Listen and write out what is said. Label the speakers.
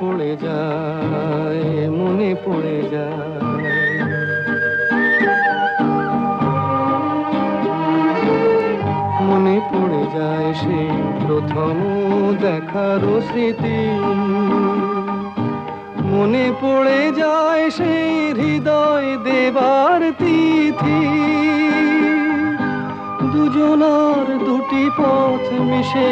Speaker 1: পড়ে যায়, মনে পড়ে যায়। মনে পড়ে যায় সেই প্রথম দেখার স্মৃতি। মনে পড়ে যায় সেই হৃদয় দেবার তিথি। দুজনার দুটি পথ মিশে